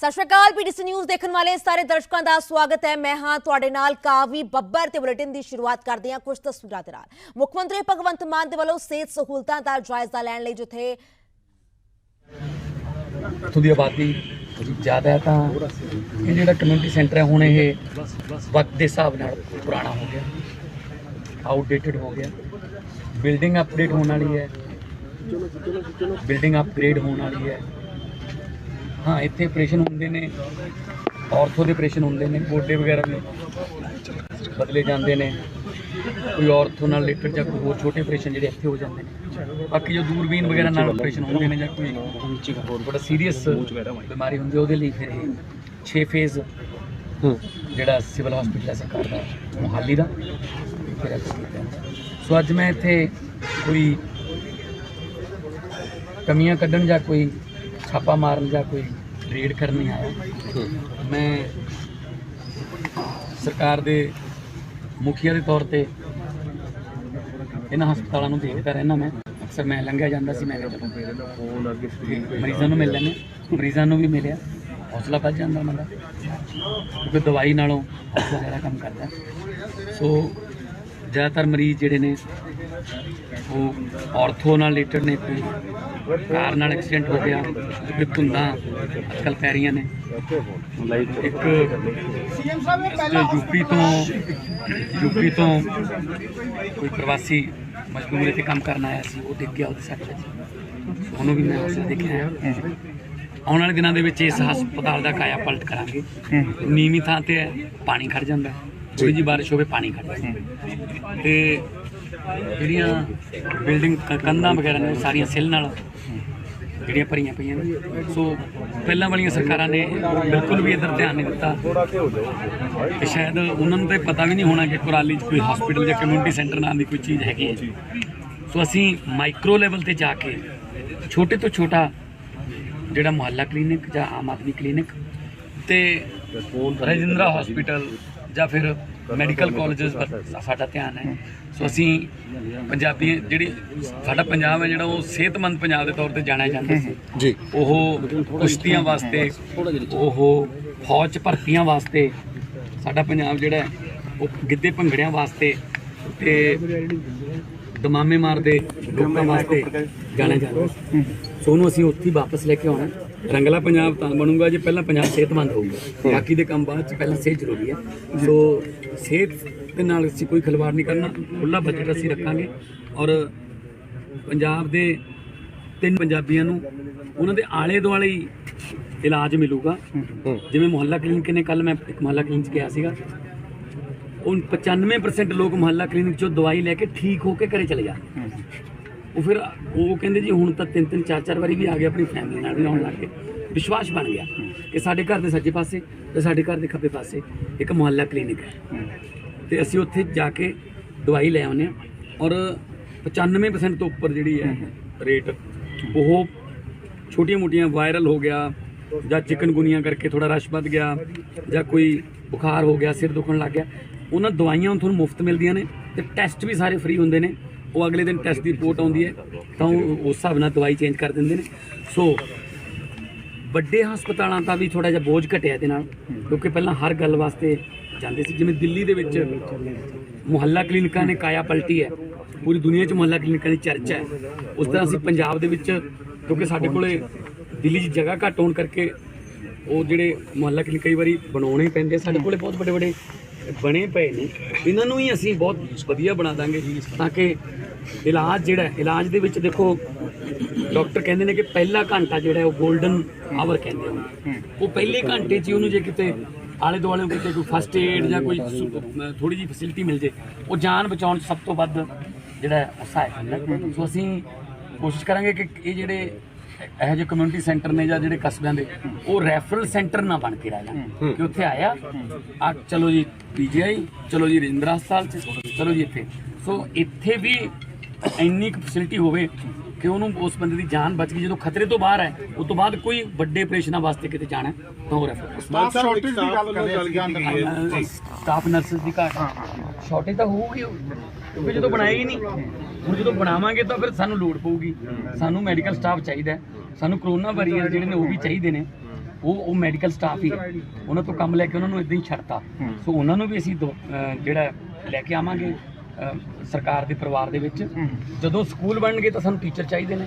ਸਤਿ ਸ਼੍ਰੀ ਅਕਾਲ PDC news ਦੇਖਣ ਵਾਲੇ ਸਾਰੇ ਦਰਸ਼ਕਾਂ ਦਾ ਸਵਾਗਤ ਹੈ। ਮੈਂ ਹਾਂ ਤੁਹਾਡੇ ਨਾਲ ਕਾਵੀ ਬੱਬਰ ਤੇ ਬੁਲੇਟਿਨ ਦੀ ਸ਼ੁਰੂਆਤ ਕਰਦੇ ਹਾਂ ਕੁਝ ਤਸਵੀਰਾਂ ਦੇ ਨਾਲ। ਮੁੱਖ ਮੰਤਰੀ ਭਗਵੰਤ ਮਾਨ ਦੇ ਵੱਲੋਂ ਸਿਹਤ ਸਹੂਲਤਾਂ ਦਾ ਜਾਇਜ਼ਾ ਲੈਣ ਲਈ ਜਿੱਥੇ ਇੱਥੋਂ ਦੀ ਆਬਾਦੀ ਜ਼ਿਆਦਾ ਹੈ ਤਾਂ ਇਹ ਜਿਹੜਾ ਕਮਿਊਨਿਟੀ ਸੈਂਟਰ ਹੈ, ਹੁਣ ਇਹ ਵਕਤ ਦੇ ਹਿਸਾਬ ਨਾਲ ਪੁਰਾਣਾ ਹੋ ਗਿਆ ਆਊਟਡੇਟਡ ਹੋ ਗਿਆ। ਬਿਲਡਿੰਗ ਅਪਡੇਟ ਹੋਣ ਵਾਲੀ ਹੈ ਬਿਲਡਿੰਗ ਅਪਗ੍ਰੇਡ ਹੋਣ ਵਾਲੀ ਹੈ। ਹਾਂ, ਇੱਥੇ ਆਪਰੇਸ਼ਨ ਹੁੰਦੇ ਨੇ। ਆਰਥੋ ਦੇ ਆਪਰੇਸ਼ਨ ਹੁੰਦੇ ਨੇ, ਗੋਡੇ ਵਗੈਰਾ ਵੀ ਬਦਲੇ ਜਾਂਦੇ ਨੇ। ਕੋਈ ਆਰਥੋ ਨਾਲ ਰਿਲੇਟਡ ਜਾਂ ਕੋਈ ਹੋਰ ਛੋਟੇ ਆਪਰੇਸ਼ਨ ਜਿਹੜੇ ਇੱਥੇ ਹੋ ਜਾਂਦੇ ਨੇ। ਬਾਕੀ ਜੋ ਦੂਰਬੀਨ ਵਗੈਰਾ ਨਾਲ ਆਪਰੇਸ਼ਨ ਹੁੰਦੇ ਨੇ ਜਾਂ ਕੋਈ ਹੋਰ ਬੜਾ ਸੀਰੀਅਸ ਬਿਮਾਰੀ ਹੁੰਦੀ ਉਹਦੇ ਲਈ ਫਿਰ ਇਹ 6 ਫੇਜ਼ ਜਿਹੜਾ ਸਿਵਲ ਹਸਪੀਟਲ ਹੈ ਸਰਕਾਰ ਦਾ, ਮੁਹਾਲੀ ਦਾ। ਫਿਰ ਇੱਥੇ ਸੋ ਅੱਜ ਮੈਂ ਇੱਥੇ ਕੋਈ ਕਮੀਆਂ ਕੱਢਣ ਜਾਂ ਕੋਈ ਛਾਪਾ ਮਾਰਨ ਜਾਂ ਕੋਈ ਰੇਡ ਕਰਨ ਨਹੀਂ ਆਇਆ। ਮੈਂ ਸਰਕਾਰ ਦੇ ਮੁਖੀਆ ਦੇ ਤੌਰ ਤੇ ਇਹਨਾਂ ਹਸਪਤਾਲਾਂ ਨੂੰ ਦੇਖਦਾ ਰਹਿਣਾ ਮੈਂ। ਅਕਸਰ ਮੈਂ ਲੰਘਿਆ ਜਾਂਦਾ ਸੀ ਮੈਂ ਮਰੀਜ਼ਾਂ ਨੂੰ ਮਿਲ ਲੈਂਦੇ ਮਰੀਜ਼ਾਂ ਨੂੰ ਵੀ ਮਿਲਿਆ। ਹੌਸਲਾ ਵੱਧ ਜਾਂਦਾ ਉਹਨਾਂ ਦਾ। ਕਿਉਂਕਿ ਦਵਾਈ ਨਾਲੋਂ ਜ਼ਿਆਦਾ ਕੰਮ ਕਰਦਾ। ਸੋ ਜ਼ਿਆਦਾਤਰ ਮਰੀਜ਼ ਜਿਹੜੇ ਨੇ ਉਹ ਆਰਥੋ ਨਾਲ ਰਿਲੇਟਡ ਨੇ, ਕੋਈ ਕਾਰ ਨਾਲ ਐਕਸੀਡੈਂਟ ਹੋ ਗਿਆ ਕੋਈ ਧੁੰਦਾਂ ਅੱਜਕੱਲ ਪੈ ਰਹੀਆਂ ਨੇ। ਇੱਕ ਜੋ ਯੂਪੀ ਤੋਂ ਯੂਪੀ ਤੋਂ ਕੋਈ ਪ੍ਰਵਾਸੀ ਮਜ਼ਦੂਰ ਇੱਥੇ ਕੰਮ ਕਰਨ ਆਇਆ ਸੀ, ਉਹ ਡਿੱਗ ਗਿਆ ਉਹਦੇ ਸੱਟ ਵਿੱਚ ਉਹਨੂੰ ਵੀ ਮੈਂ ਉਸ ਦੇਖਿਆ। ਆਉਣ ਵਾਲੇ ਦਿਨਾਂ ਦੇ ਵਿੱਚ ਇਸ ਹਸਪਤਾਲ ਦਾ ਕਾਇਆ ਪਲਟ ਕਰਾਂਗੇ। ਨੀਵੀਂ ਥਾਂ ਤੇ ਪਾਣੀ ਖੜ ਜਾਂਦਾ। ਥੋੜੀ ਜੀ ਬਾਰਿਸ਼ ਹੋਵੇ ਪਾਣੀ ਖੜ ਜਾਂਦਾ ਤੇ ਜਿਹੜੀਆਂ ਬਿਲਡਿੰਗ ਕੰਧਾਂ ਵਗੈਰਾ ਨੇ ਉਹ ਸਾਰੀਆਂ ਸਿੱਲ ਨਾਲ ਜਿਹੜੀਆਂ ਭਰੀਆਂ ਪਈਆਂ ਨੇ। ਸੋ ਪਹਿਲਾਂ ਵਾਲੀਆਂ ਸਰਕਾਰਾਂ ਨੇ ਬਿਲਕੁਲ ਵੀ ਇਧਰ ਧਿਆਨ ਨਹੀਂ ਦਿੱਤਾ। ਤੇ ਸ਼ਾਇਦ ਉਹਨਾਂ ਨੂੰ ਤਾਂ ਪਤਾ ਵੀ ਨਹੀਂ ਹੋਣਾ ਕਿ ਕੁਰਾਲੀ 'ਚ ਕੋਈ ਹਸਪੀਟਲ ਜਾਂ ਕਮਿਊਨਿਟੀ ਸੈਂਟਰ ਨਾਂ ਦੀ ਕੋਈ ਚੀਜ਼ ਹੈਗੀ ਹੈ। ਸੋ ਅਸੀਂ ਮਾਈਕਰੋ ਲੈਵਲ ਤੇ ਜਾ ਕੇ ਛੋਟੇ ਤੋਂ ਛੋਟਾ ਜਿਹੜਾ ਮੁਹੱਲਾ ਕਲੀਨਿਕ ਜਾਂ ਆਮ ਆਦਮੀ ਕਲੀਨਿਕ ਤੇ ਰਜਿੰਦਰਾ ਹਸਪੀਟਲ ਜਾਂ ਫਿਰ ਮੈਡੀਕਲ ਕਾਲਜਸ ਪਰ ਸਾਡਾ ਧਿਆਨ ਹੈ। ਸੋ ਅਸੀਂ ਪੰਜਾਬੀ ਜਿਹੜੀ ਸਾਡਾ ਪੰਜਾਬ ਹੈ ਜਿਹੜਾ ਉਹ ਸਿਹਤਮੰਦ ਪੰਜਾਬ ਦੇ ਤੌਰ ਤੇ ਜਾਣਿਆ ਜਾਂਦਾ ਸੀ। ਜੀ। ਉਹ ਕੁਸ਼ਤੀਆਂ ਵਾਸਤੇ ਉਹ ਫੌਜ 'ਚ ਭਰਤੀਆਂ ਵਾਸਤੇ ਸਾਡਾ ਪੰਜਾਬ ਜਿਹੜਾ ਉਹ ਗਿੱਧੇ ਭੰਗੜਿਆਂ ਵਾਸਤੇ ਤੇ ਦਮਾਮੇ ਮਾਰਦੇ ਲੋਕਾਂ ਵਾਸਤੇ ਜਾਣਿਆ ਜਾਂਦਾ ਸੀ। ਸੋ ਉਹਨੂੰ ਅਸੀਂ ਉੱਥੇ ਹੀ ਵਾਪਸ ਲੈ ਕੇ ਆਉਣਾ। ਰੰਗਲਾ ਪੰਜਾਬ ਤਾਂ ਬਣੂਗਾ ਜੇ ਪਹਿਲਾਂ ਪੰਜਾਬ ਸਿਹਤਮੰਦ ਹੋਊਗਾ। ਬਾਕੀ ਦੇ ਕੰਮ ਬਾਅਦ ਚ ਪਹਿਲਾਂ ਸਿਹਤ ਜ਼ਰੂਰੀ ਹੈ। ਸੋ ਸਿਹਤ ਦੇ ਨਾਲ ਅਸੀਂ ਕੋਈ ਖਿਲਵਾੜ ਨਹੀਂ ਕਰਨਾ। ਖੁੱਲਾ ਬਜਟ ਅਸੀਂ ਰੱਖਾਂਗੇ। ਔਰ ਪੰਜਾਬ ਦੇ ਤਿੰਨ ਪੰਜਾਬੀਆਂ ਨੂੰ ਉਹਨਾਂ ਦੇ ਆਲੇ ਦੁਆਲੇ ਹੀ ਇਲਾਜ ਮਿਲੂਗਾ। ਜਿਵੇਂ ਮੁਹੱਲਾ ਕਲੀਨਿਕ ਨੇ ਕੱਲ ਮੈਂ ਇੱਕ ਮੁਹੱਲਾ ਕਲੀਨਿਕ ਗਿਆ ਸੀਗਾ। ਉਹ 95% ਲੋਕ ਮੁਹੱਲਾ ਕਲੀਨਿਕ 'ਚੋਂ ਦਵਾਈ ਲੈ ਕੇ ਠੀਕ ਹੋ ਕੇ ਘਰੇ ਚਲੇ ਜਾਂਦੇ ਉਹ ਫਿਰ ਉਹ ਕਹਿੰਦੇ ਜੀ ਹੁਣ ਤਾਂ ਤਿੰਨ ਤਿੰਨ ਚਾਰ ਚਾਰ ਵਾਰੀ ਵੀ ਆ ਗਏ ਆਪਣੀ ਫੈਮਿਲੀ ਨਾਲ ਵੀ ਆਉਣ ਲੱਗ ਗਏ। ਵਿਸ਼ਵਾਸ ਬਣ ਗਿਆ ਕਿ ਸਾਡੇ ਘਰ ਦੇ ਸੱਜੇ ਪਾਸੇ ਤੇ ਸਾਡੇ ਘਰ ਦੇ ਖੱਬੇ ਪਾਸੇ ਇੱਕ ਮੁਹੱਲਾ ਕਲੀਨਿਕ ਹੈ। ਤੇ ਅਸੀਂ ਉੱਥੇ ਜਾ ਕੇ ਦਵਾਈ ਲੈ ਆਉਂਦੇ ਹਾਂ ਔਰ 95% ਤੋਂ ਉੱਪਰ ਜਿਹੜੀ ਹੈ ਰੇਟ, ਉਹ ਛੋਟੀਆਂ ਮੋਟੀਆਂ ਵਾਇਰਲ ਹੋ ਗਿਆ ਜਾਂ ਚਿਕਨਗੁਨੀਆ ਕਰਕੇ ਥੋੜਾ ਰਸ਼ ਵੱਧ ਗਿਆ ਜਾਂ ਕੋਈ ਬੁਖਾਰ ਹੋ ਗਿਆ, ਸਿਰ ਦੁਖਣ ਲੱਗ ਗਿਆ। ਉਹਨਾਂ ਦਵਾਈਆਂ ਤੁਹਾਨੂੰ ਮੁਫਤ ਮਿਲਦੀਆਂ ਨੇ ਤੇ ਟੈਸਟ ਵੀ ਸਾਰੇ ਫ੍ਰੀ ਹੁੰਦੇ ਨੇ। ਉਹ ਅਗਲੇ ਦਿਨ ਟੈਸਟ ਦੀ ਰਿਪੋਰਟ ਆਉਂਦੀ ਹੈ, ਤਾਂ ਉਹ ਉਸ ਹਿਸਾਬ ਨਾਲ ਦਵਾਈ ਚੇਂਜ ਕਰ ਦਿੰਦੇ ਨੇ। ਸੋ ਵੱਡੇ ਹਸਪਤਾਲਾਂ ਦਾ ਵੀ ਥੋੜਾ ਜਿਹਾ ਬੋਝ ਘਟਿਆ ਇਹਦੇ ਨਾਲ। ਕਿਉਂਕਿ ਪਹਿਲਾਂ ਹਰ ਗੱਲ ਵਾਸਤੇ ਜਾਂਦੇ ਸੀ। ਜਿਵੇਂ ਦਿੱਲੀ ਦੇ ਵਿੱਚ ਮੁਹੱਲਾ ਕਲੀਨਿਕਾਂ ਨੇ ਕਾਇਆ ਪਲਟੀ ਹੈ। ਪੂਰੀ ਦੁਨੀਆ 'ਚ ਮੁਹੱਲਾ ਕਲੀਨਿਕਾਂ ਦੀ ਚਰਚਾ ਹੈ। ਉਸ ਤਰ੍ਹਾਂ ਅਸੀਂ ਪੰਜਾਬ ਦੇ ਵਿੱਚ, ਕਿਉਂਕਿ ਸਾਡੇ ਕੋਲੇ ਦਿੱਲੀ 'ਚ ਜਗ੍ਹਾ ਘੱਟ ਹੋਣ ਕਰਕੇ ਉਹ ਜਿਹੜੇ ਮੁਹੱਲਾ ਕਲੀਨਿਕ ਕਈ ਵਾਰੀ ਬਣਾਉਣੇ ਪੈਂਦੇ ਆ। ਸਾਡੇ ਕੋਲੇ ਬਹੁਤ ਵੱਡੇ ਵੱਡੇ ਬਣੇ ਪਏ ਨੇ। ਇਹਨਾਂ ਨੂੰ ਹੀ ਅਸੀਂ ਬਹੁਤ ਵਧੀਆ ਬਣਾ ਦਾਂਗੇ ਤਾਂ ਕਿ ਇਲਾਜ ਜਿਹੜਾ ਇਲਾਜ ਦੇ ਵਿੱਚ ਦੇਖੋ, ਡਾਕਟਰ ਕਹਿੰਦੇ ਨੇ ਕਿ ਪਹਿਲਾ ਘੰਟਾ ਜਿਹੜਾ ਉਹ 골ਡਨ ਆਵਰ ਕਹਿੰਦੇ ਆ। ਉਹ ਪਹਿਲੇ ਘੰਟੇ 'ਚ ਹੀ ਉਹਨੂੰ ਜੇ ਕਿਤੇ ਆਲੇ ਦੁਆਲੇ ਕਿਤੇ ਕੋਈ ਫਸਟ ਏਡ ਜਾਂ ਕੋਈ ਥੋੜੀ ਜਿਹੀ ਫੈਸਿਲਿਟੀ ਮਿਲ ਜੇ, ਉਹ ਜਾਨ ਬਚਾਉਣ 'ਚ ਸਭ ਤੋਂ ਵੱਧ ਜਿਹੜਾ ਹੈ ਸਹਾਇਕ ਹੁੰਦਾ ਹੈ। ਸੋ ਅਸੀਂ ਕੋਸ਼ਿਸ਼ ਕਰਾਂਗੇ ਕਿ ਇਹ ਜਿਹੜੇ ਇਹੋ ਜਿਹੇ ਕਮਿਊਨਿਟੀ ਸੈਂਟਰ ਨੇ ਜਾਂ ਜਿਹੜੇ ਕਸਬਿਆਂ ਦੇ ਉਹ ਰੈਫਰਲ ਸੈਂਟਰ ਨਾ ਬਣ ਕੇ ਰਹਿ ਜਾਣ। ਕਿ ਉੱਥੇ ਆਇਆ ਆ ਚਲੋ ਜੀ ਪੀਜੀਆਈ ਚਲੋ ਜੀ ਰਿੰਦਰਾ ਹਸਪਤਾਲ ਚ ਚਲੋ ਜੀ ਇੱਥੇ। ਸੋ ਇੱਥੇ ਵੀ ਇੰਨੀ ਕੁ ਫੈਸਿਲਿਟੀ ਹੋਵੇ ਕਿ ਉਹਨੂੰ ਉਸ ਬੰਦੇ ਦੀ ਜਾਨ ਬਚ ਗਈ? ਜਦੋਂ ਖਤਰੇ ਤੋਂ ਬਾਹਰ ਹੈ ਉਸ ਤੋਂ ਬਾਅਦ ਕੋਈ ਵੱਡੇ ਆਪਰੇਸ਼ਨਾਂ ਵਾਸਤੇ ਕਿਤੇ ਜਾਣਾ ਹੈ, ਤਾਂ ਰੈਫਰ ਸਟਾਫ ਸ਼ਾਰਟੇਜ ਦੀ ਗੱਲ ਸਟਾਫ ਨਰਸਸ ਘਾਟ ਸ਼ਾਰਟੇਜ ਤਾਂ ਹੋਊਗੀ ਕਿਉਂਕਿ ਜਦੋਂ ਹੀ ਨਹੀਂ। ਹੁਣ ਜਦੋਂ ਬਣਾਵਾਂਗੇ ਤਾਂ ਫਿਰ ਸਾਨੂੰ ਲੋੜ ਪਊਗੀ। ਸਾਨੂੰ ਮੈਡੀਕਲ ਸਟਾਫ ਚਾਹੀਦਾ ਹੈ, ਸਾਨੂੰ ਕਰੋਨਾ ਵਾਰੀਅਰ ਜਿਹੜੇ ਨੇ ਉਹ ਵੀ ਚਾਹੀਦੇ ਨੇ। ਉਹ ਉਹ ਮੈਡੀਕਲ ਸਟਾਫ ਹੀ ਹੈ। ਉਹਨਾਂ ਤੋਂ ਕੰਮ ਲੈ ਕੇ ਉਹਨਾਂ ਨੂੰ ਇਦਾਂ ਹੀ ਛੱਡਤਾ। ਸੋ ਉਹਨਾਂ ਨੂੰ ਵੀ ਅਸੀਂ ਜਿਹੜਾ ਲੈ ਕੇ ਆਵਾਂਗੇ। ਸਰਕਾਰ ਦੇ ਪਰਿਵਾਰ ਦੇ ਵਿੱਚ। ਜਦੋਂ ਸਕੂਲ ਬਣਨਗੇ ਤਾਂ ਸਾਨੂੰ ਟੀਚਰ ਚਾਹੀਦੇ ਨੇ।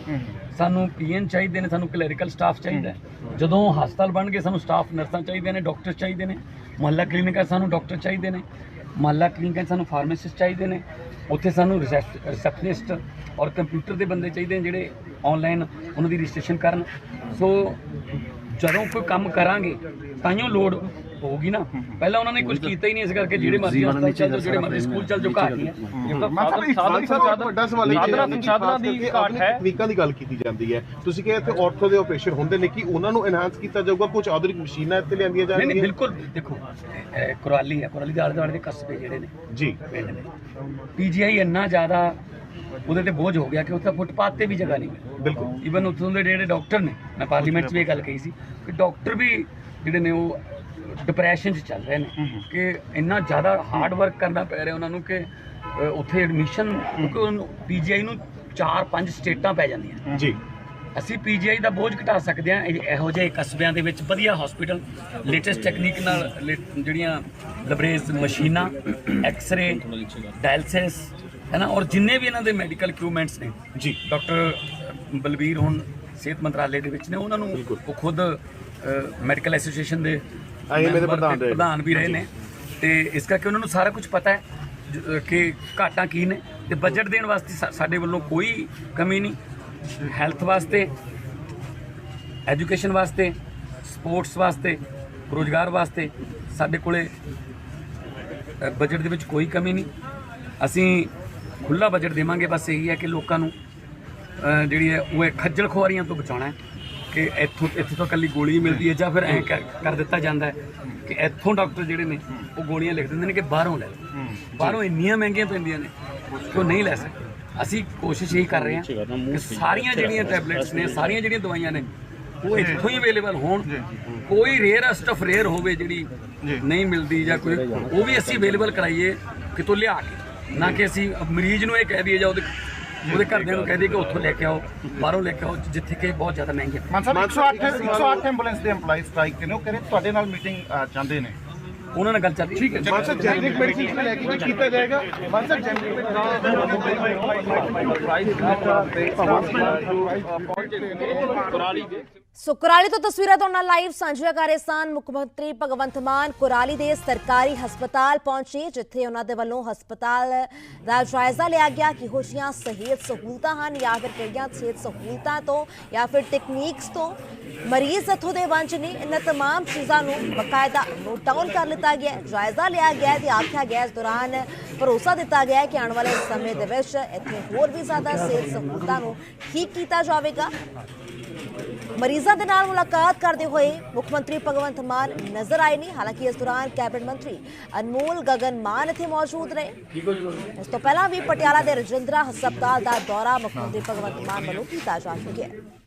ਸਾਨੂੰ ਪੀਐਨ ਚਾਹੀਦੇ ਨੇ ਸਾਨੂੰ ਕਲੈਰੀਕਲ ਸਟਾਫ ਚਾਹੀਦਾ ਹੈ। ਜਦੋਂ ਹਸਪਤਾਲ ਬਣਨਗੇ ਸਾਨੂੰ ਸਟਾਫ ਨਰਸਾਂ ਚਾਹੀਦੀਆਂ ਨੇ ਡਾਕਟਰ ਚਾਹੀਦੇ ਨੇ। ਮੁਹੱਲਾ ਕਲੀਨਿਕਾਂ ਸਾਨੂੰ ਡਾਕਟਰ ਚਾਹੀਦੇ ਨੇ। ਮੁਹੱਲਾ ਕਲੀਨਿਕਾਂ ਸਾਨੂੰ ਫਾਰਮਾਸਿਸਟ ਚਾਹੀਦੇ ਨੇ। ਉੱਥੇ ਸਾਨੂੰ ਰਿਸੈਪਸ਼ਨਿਸਟ ਔਰ ਕੰਪਿਊਟਰ ਦੇ ਬੰਦੇ ਚਾਹੀਦੇ ਨੇ ਜਿਹੜੇ ਆਨਲਾਈਨ ਉਹਨਾਂ ਦੀ ਰਜਿਸਟ੍ਰੇਸ਼ਨ ਕਰਨ। ਸੋ ਜਦੋਂ ਕੋਈ ਕੰਮ ਕਰਾਂਗੇ ਤਾਈਓ ਲੋਡ ਹੋਊਗੀ ਨਾ। ਪਹਿਲਾਂ ਉਹਨਾਂ ਨੇ ਕੁਝ ਕੀਤਾ ਹੀ ਨਹੀਂ ਇਸ ਕਰਕੇ ਜਿਹੜੇ ਮਰਜ਼ੀ ਹਸਪਤਾਲ ਚੱਲ ਜਾਓ ਜਿਹੜੇ ਮਰਜ਼ੀ ਸਕੂਲ ਚੱਲ ਜਾਓ ਘਰ ਹੀ ਹੈ। ਸਾਧਨ ਸਾਹਿਬ ਵੱਡਾ ਸਵਾਲ ਇਹ ਹੈ ਕਿ ਸਾਧਨਾਂ ਦੀ ਘਾਟ ਹੈ। ਤਕਨੀਕਾਂ ਦੀ ਗੱਲ ਕੀਤੀ ਜਾਂਦੀ ਹੈ। ਤੁਸੀਂ ਕਿਹਾ ਇੱਥੇ ਆਰਥੋ ਦੇ ਆਪਰੇਸ਼ਨ ਹੁੰਦੇ ਨੇ ਕਿ ਉਹਨਾਂ ਨੂੰ ਐਨਹਾਂਸ ਕੀਤਾ ਜਾਊਗਾ ਕੁਝ ਆਧੁਨਿਕ ਮਸ਼ੀਨਾਂ ਇੱਥੇ ਲਿਆਂਦੀਆਂ ਨਹੀਂ ਨਹੀਂ ਜਾਣਗੀਆਂ ਬਿਲਕੁਲ। ਦੇਖੋ ਇਹ ਕੁਰਾਲੀ ਹੈ। ਕੁਰਾਲੀ ਦੇ ਆਲੇ ਦੁਆਲੇ ਦੇ ਕਸਬੇ ਜਿਹੜੇ ਨੇ ਜੀ। ਪਿੰਡ ਨੇ। ਪੀਜੀਆਈ ਇੰਨਾ ਜ਼ਿਆਦਾ ਉਹਦੇ ਤੇ ਬੋਝ ਹੋ ਗਿਆ ਕਿ ਉੱਥੇ ਫੁੱਟਪਾਥ ਤੇ ਵੀ ਜਗ੍ਹਾ ਨਹੀਂ ਮਿਲਦੀ ਬਿਲਕੁਲ। ਈਵਨ ਉੱਥੋਂ ਦੇ ਜਿਹੜੇ ਡਾਕਟਰ ਨੇ ਮੈਂ ਪਾਰਲੀਮੈਂਟ 'ਚ ਵੀ ਇਹ ਗੱਲ ਕਹੀ ਸੀ ਕਿ ਡਾਕਟਰ ਵੀ ਜਿਹੜੇ ਨੇ ਉਹ ਡਿਪਰੈਸ਼ਨ 'ਚ ਚੱਲ ਰਹੇ ਨੇ ਕਿ ਇੰਨਾ ਜ਼ਿਆਦਾ ਹਾਰਡ ਵਰਕ ਕਰਨਾ ਪੈ ਰਿਹਾ ਉਹਨਾਂ ਨੂੰ ਕਿ ਉੱਥੇ ਐਡਮਿਸ਼ਨ ਕਿਉਂਕਿ ਪੀਜੀਆਈ ਨੂੰ 4-5 ਸਟੇਟਾਂ ਪੈ ਜਾਂਦੀਆਂ। ਜੀ। ਅਸੀਂ ਪੀਜੀਆਈ ਦਾ ਬੋਝ ਘਟਾ ਸਕਦੇ ਹਾਂ ਇਹ- ਜਿਹੇ ਕਸਬਿਆਂ ਦੇ ਵਿੱਚ ਵਧੀਆ ਹਸਪੀਟਲ ਲੇਟੈਸਟ ਟੈਕਨੀਕ ਨਾਲ ਜਿਹੜੀਆਂ ਲਬਰੇਜ਼ ਮਸ਼ੀਨਾਂ ਐਕਸ-ਰੇ ਡਾਇਲਸਿਸ ਹੈ ਨਾ? ਔਰ ਜਿੰਨੇ ਵੀ ਇਹਨਾਂ ਦੇ ਮੈਡੀਕਲ ਇਕਵਿਪਮੈਂਟਸ ਨੇ ਜੀ। ਡਾਕਟਰ ਬਲਬੀਰ ਹੁਣ ਸਿਹਤ ਮੰਤਰਾਲੇ ਦੇ ਵਿੱਚ ਨੇ ਉਹਨਾਂ ਨੂੰ ਉਹ ਖੁਦ ਮੈਡੀਕਲ ਐਸੋਸੀਏਸ਼ਨ ਦੇ IMA ਦੇ ਪ੍ਰਧਾਨ ਰਹੇ। ਪ੍ਰਧਾਨ ਵੀ ਰਹੇ ਨੇ। ਤੇ ਇਸ ਕਰਕੇ ਉਹਨਾਂ ਨੂੰ ਸਾਰਾ ਕੁਝ ਪਤਾ ਹੈ ਜ- ਕਿ ਘਾਟਾਂ ਕੀ ਨੇ। ਤੇ ਬਜਟ ਦੇਣ ਵਾਸਤੇ ਸਾ- ਸਾਡੇ ਵੱਲੋਂ ਕੋਈ ਕਮੀ ਨਹੀਂ। ਹੈਲਥ ਵਾਸਤੇ ਐਜੂਕੇਸ਼ਨ ਵਾਸਤੇ ਸਪੋਰਟਸ ਵਾਸਤੇ ਰੋਜ਼ਗਾਰ ਵਾਸਤੇ ਸਾਡੇ ਕੋਲੇ ਅ, ਬਜਟ ਦੇ ਵਿੱਚ ਕੋਈ ਕਮੀ ਨਹੀਂ। ਅਸੀਂ ਖੁੱਲਾ ਬਜਟ ਦੇਵਾਂਗੇ ਬਸ ਇਹੀ ਹੈ ਕਿ ਲੋਕਾਂ ਨੂੰ ਅ, ਜਿਹੜੀ ਹੈ ਉਹ ਇਹ ਖੱਜਲ ਖੁਆਰੀਆਂ ਤੋਂ ਬਚਾਉਣਾ ਹੈ। ਕਿ ਇੱਥੋਂ ਇੱਥੇ ਤੋਂ ਕੱਲੀ ਗੋਲੀ ਹੀ ਮਿਲਦੀ ਹੈ ਜਾਂ ਫਿਰ ਐਂ ਕਰ ਕਰ ਦਿੱਤਾ ਜਾਂਦਾ ਹੈ ਕਿ ਇੱਥੋਂ ਡਾਕਟਰ ਜਿਹੜੇ ਨੇ ਉਹ ਗੋਲੀਆਂ ਲਿਖ ਦਿੰਦੇ ਨੇ ਕਿ ਬਾਹਰੋਂ ਲੈ ਲਓ। ਬਾਹਰੋਂ ਇੰਨੀਆਂ ਮਹਿੰਗੀਆਂ ਪੈਂਦੀਆਂ ਨੇ ਕਿ ਉਹ ਨਹੀਂ ਲੈ ਸਕਦੇ। ਅਸੀਂ ਕੋਸ਼ਿਸ਼ ਇਹੀ ਕਰ ਰਹੇ ਹਾਂ ਕਿ ਸਾਰੀਆਂ ਜਿਹੜੀਆਂ ਟੈਬਲੇਟਸ ਨੇ ਸਾਰੀਆਂ ਜਿਹੜੀਆਂ ਦਵਾਈਆਂ ਨੇ ਉਹ ਇੱਥੋਂ ਹੀ ਅਵੇਲੇਬਲ ਹੋਣ। ਕੋਈ ਰੇਅਰਸਟ ਆਫ ਰੇਅਰ ਹੋਵੇ ਜਿਹੜੀ ਨਹੀਂ ਮਿਲਦੀ ਜਾਂ ਕੋਈ ਉਹ ਵੀ ਅਸੀਂ ਅਵੇਲੇਬਲ ਕਰਾਈਏ ਕਿਤੋਂ ਲਿਆ ਕੇ। ਨਾ ਕਿ ਅਸੀਂ ਮਰੀਜ਼ ਨੂੰ ਇਹ ਕਹਿ ਦਈਏ ਜਾਂ ਉਹਦੇ ਉਹਦੇ ਘਰਦਿਆਂ ਨੂੰ ਕਹਿ ਦਈਏ ਕਿ ਉੱਥੋਂ ਲੈ ਕੇ ਆਓ ਬਾਹਰੋਂ ਲੈ ਕੇ ਆਓ ਜਿੱਥੇ ਕਿ ਬਹੁਤ ਜ਼ਿਆਦਾ ਮਹਿੰਗੇ ਨੇ। ਮਾਨ ਸਾਹਿਬ 108 108 ਐਂਬੂਲੈਂਸ ਦੇ EMPLOYEES ਸਟ੍ਰਾਈਕ ਤੇ ਨੇ ਉਹ ਕਹਿੰਦੇ ਤੁਹਾਡੇ ਨਾਲ ਮੀਟਿੰਗ ਚਾਹੁੰਦੇ ਨੇ ਉਹਨਾਂ ਨਾਲ ਗੱਲ ਚੱਲ ਠੀਕ ਹੈ ਮਾਨ ਸਾਹਿਬ ਜੈਨਰਿਕ ਮੈਡੀਸਿਨ ਲੈ ਕੇ ਕੀਤਾ ਜਾਏਗਾ ਮਾਨ ਸਾਹਿਬ ਜੈਨਰਿਕ ਸੋ ਕੁਰਾਲੀ ਤੋਂ ਤਸਵੀਰਾਂ ਤੁਹਾਡੇ ਨਾਲ ਲਾਈਵ ਸਾਂਝੀਆਂ ਕਰ ਰਹੇ ਸਨ ਮੁੱਖ ਮੰਤਰੀ ਭਗਵੰਤ ਮਾਨ ਕੁਰਾਲੀ ਦੇ ਸਰਕਾਰੀ ਹਸਪਤਾਲ ਪਹੁੰਚੇ, ਜਿੱਥੇ ਉਹਨਾਂ ਦੇ ਵੱਲੋਂ ਹਸਪਤਾਲ ਦਾ ਜਾਇਜ਼ਾ ਲਿਆ ਗਿਆ। ਕਿ ਹੋਸ਼ੀਆਂ ਸਿਹਤ ਸਹੂਲਤਾਂ ਹਨ ਜਾਂ ਫਿਰ ਕਿਹੜੀਆਂ ਸਿਹਤ ਸਹੂਲਤਾਂ ਤੋਂ ਜਾਂ ਫਿਰ ਟੈਕਨੀਕਸ ਤੋਂ ਮਰੀਜ਼ ਇੱਥੋਂ ਦੇ ਵਾਂਝ ਨੇ? ਇਹਨਾਂ ਤਮਾਮ ਚੀਜ਼ਾਂ ਨੂੰ ਬਕਾਇਦਾ ਨੋਟ ਡਾਊਨ ਕਰ ਲਿੱਤਾ ਗਿਆ ਜਾਇਜ਼ਾ ਲਿਆ ਗਿਆ ਹੈ ਤੇ ਆਖਿਆ ਗਿਆ ਇਸ ਦੌਰਾਨ ਭਰੋਸਾ ਦਿੱਤਾ ਗਿਆ ਕਿ ਆਉਣ ਵਾਲੇ ਸਮੇਂ ਦੇ ਵਿੱਚ ਇੱਥੇ ਹੋਰ ਵੀ ਜ਼ਿਆਦਾ ਸਿਹਤ ਸਹੂਲਤਾਂ ਨੂੰ ਠੀਕ ਕੀਤਾ ਜਾਵੇਗਾ। ਮਰੀਜ਼ਾਂ ਦੇ ਨਾਲ ਮੁਲਾਕਾਤ ਕਰਦੇ ਹੋਏ ਮੁੱਖ ਮੰਤਰੀ ਭਗਵੰਤ ਮਾਨ ਨਜ਼ਰ ਆਏ ਨਹੀਂ ਹਾਲਾਂਕਿ ਇਸ ਦੌਰਾਨ ਕੈਬਨਿਟ ਮੰਤਰੀ ਅਨਮੋਲ ਗਗਨ ਮਾਨ ਇੱਥੇ ਮੌਜੂਦ ਰਹੇ। ਇਸ ਤੋਂ ਪਹਿਲਾਂ ਵੀ ਪਟਿਆਲਾ ਦੇ ਰਜਿੰਦਰਾ ਹਸਪਤਾਲ ਦਾ ਦੌਰਾ ਮੁੱਖ ਮੰਤਰੀ ਭਗਵੰਤ ਮਾਨ ਵੱਲੋਂ ਕੀਤਾ ਜਾ ਚੁੱਕਿਆ ਹੈ।